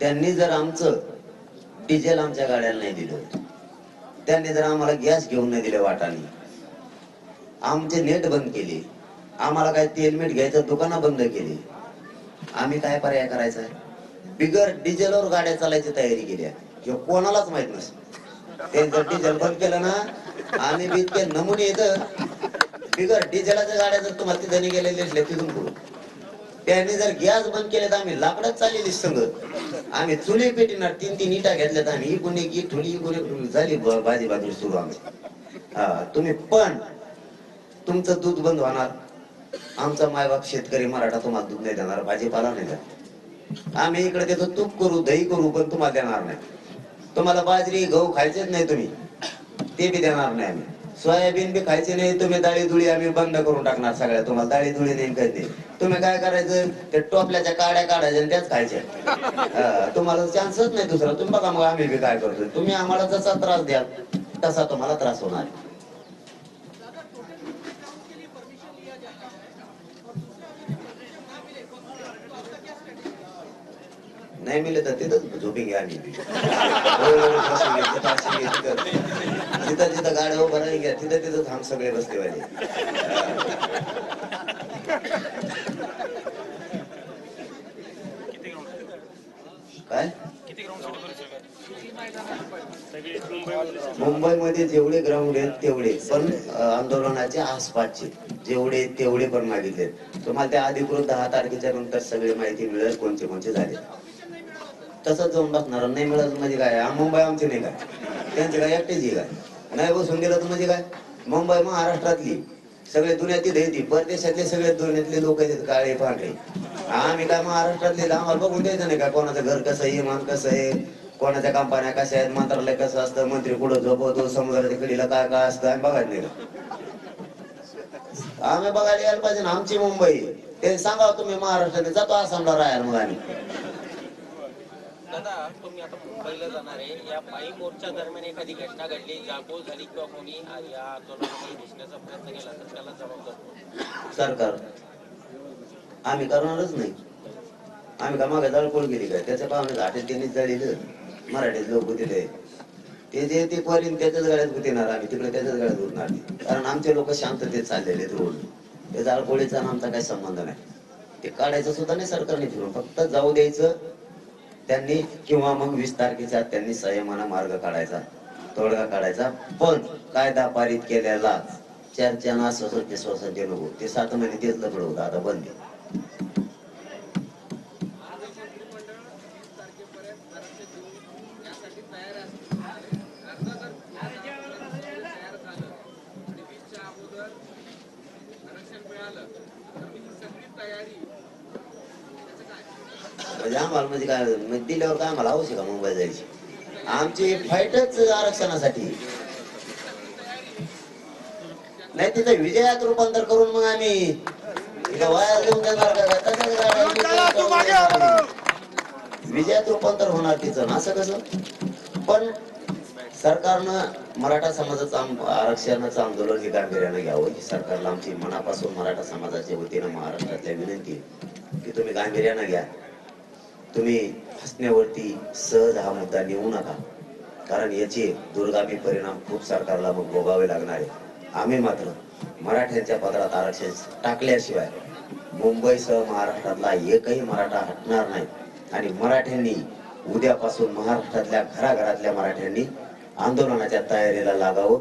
त्यांनी जर आमचं डिझेल आमच्या गाड्याला नाही दिलं त्यांनी जर आम्हाला गॅस घेऊन नाही दिले वाटाने आमचे नेट बंद केले आम्हाला काय तेलमेट घ्यायचं दुकानं बंद केली आम्ही काय पर्याय करायचा? बिगर डिझेलवर गाड्या चालायची तयारी केली हे कोणालाच माहीत नस ते जर डिझेल बंद केलं ना आम्ही इतके नमुने येत बिगर डिझेलाच्या गाड्या जर तुम्हाला तिथे गेलेले असले तिथून पुढे. त्यांनी जर गॅस बंद केले तर आम्ही लाकडच चाललेली संगत आम्ही चुली पेटीणार तीन तीन इटा घेतल्यात आम्ही ही कोणी की थोडी कोणी झाली भाजी भाजी बाजू सुरू आम्ही. हा तुम्ही पण तुमचं दूध बंद होणार. आमचा मायबाप शेतकरी मराठा तुम्हाला दूध नाही देणार भाजीपाला नाही देणार. आम्ही इकडे देतो तूप करू दही करू पण तुम्हाला देणार नाही. तुम्हाला बाजरी गहू खायचेच नाही तुम्ही. ते बी देणार नाही आम्ही. सोयाबीन बी खायचे नाही तुम्ही डाळी धुळी आम्ही बंद करून टाकणार सगळ्या तुम्हाला डाळी धुळी नाही काही तुम्ही काय करायचं ते टोपल्याच्या काड्या काढायच्या त्याच खायच्या. तुम्हाला चान्सच नाही दुसरा. तुम्ही बघा मग आम्ही बी काय करतो तुम्ही आम्हाला जसा त्रास द्याल तसा तुम्हाला त्रास होणार. नाही मिळत तिथंच झोपी घ्या आम्ही तिथं तिथं. जिथं जिथं गाड्या उभं नाही घ्या तिथं तिथं थांब सगळे बसले पाहिजे काय? मुंबईमध्ये जेवढे ग्राउंड आहेत तेवढे पण आंदोलनाचे आंदोलनाच्या आसपासचे जेवढे तेवढे पण मागितले तुम्हाला त्या अधिकृत दहा तारखेच्या नंतर सगळी माहिती मिळेल कोणते कोणते झाले. तसंच जाऊन बसणार. नाही मिळत म्हणजे काय? मुंबई आमची नाही काय त्यांचे काय एकटेच आहे काय नाही बसून गेलं तर म्हणजे काय? मुंबई महाराष्ट्रातली सगळे दुनियातील येते परदेशातले सगळे दुनियातले लोक येतात काळे पांढरे. आम्ही काय महाराष्ट्रातले आम्हाला बघून द्यायचं नाही का? कोणाचं घर कसं आहे मान कसं आहे? कोणाच्या कंपन्या कशा आहेत? मंत्रालय कसं असतं? मंत्री कुठं झोपवतो? समुद्राच्या कडीला काय काय असतं? आम्ही बघायला नाही आम्ही बघायला यायला पाहिजे ना. आमची मुंबई. ते सांगा तुम्ही महाराष्ट्रात जातो आसामला राहायला मग आम्ही. दादा तुम्ही आता मुंबईला जाणार आहे. या पायी मोर्चा दरम्यान एखादी घटना घडली जागो झाली किंवा कोणी या आंदोलनामध्ये घुसण्याचा प्रयत्न केला तर त्याला जबाबदार सरकार आम्ही करणारच नाही. आम्ही का मागे जळपोळ गेली काय? त्याच्या पाहुणे घाटे त्यांनीच जळलेलं मराठीत लोक दिले ते. जे ते पोरीन त्याच्याच गाड्यात गुतीणार आम्ही तिकडे त्याच्याच गाड्यात गुतणार कारण आमचे लोक शांततेत चाललेले आहेत रोड. ते जाळपोळीचा आमचा काही संबंध नाही. ते काढायचं सुद्धा नाही सरकारने फिरून. फक्त जाऊ द्यायचं त्यांनी किंवा मग वीस तारखेच्या त्यांनी संयमाना मार्ग काढायचा तोडगा काढायचा पण कायदा पारित केलेला चर्चा स्वसंते स्वसंते नको ते सात महिने तेच लफड होतं आता बंद म्हणजे आम्हाला म्हणजे काय म्हणजे दिल्यावर काय आम्हाला हौस आहे का मुंबई जायची? आमची फाईटच आरक्षणासाठी. नाही तिथं विजयात रूपांतर करून मग आम्ही वाया देऊन देणार का? विजयात रूपांतर होणार तिचं ना असं कसं? पण सरकारनं मराठा समाजाचं आरक्षणाचं आंदोलन हे गांभीर्यानं घ्यावं. ही सरकारला आमची मनापासून मराठा समाजाच्या वतीनं महाराष्ट्रातल्या विनंती की तुम्ही गांभीर्यानं घ्या. तुम्ही हसण्यावरती सहज हा मुद्दा नेऊ नका. कारण याचे दुर्गामी परिणाम खूप सरकारला मग भोगावे लागणार आहे आम्ही मात्र मराठ्यांच्या पदरात आरक्षण टाकल्याशिवाय मुंबईसह महाराष्ट्रातला एकही मराठा हटणार नाही. आणि मराठ्यांनी उद्यापासून महाराष्ट्रातल्या घराघरातल्या मराठ्यांनी आंदोलनाच्या तयारीला लागावं.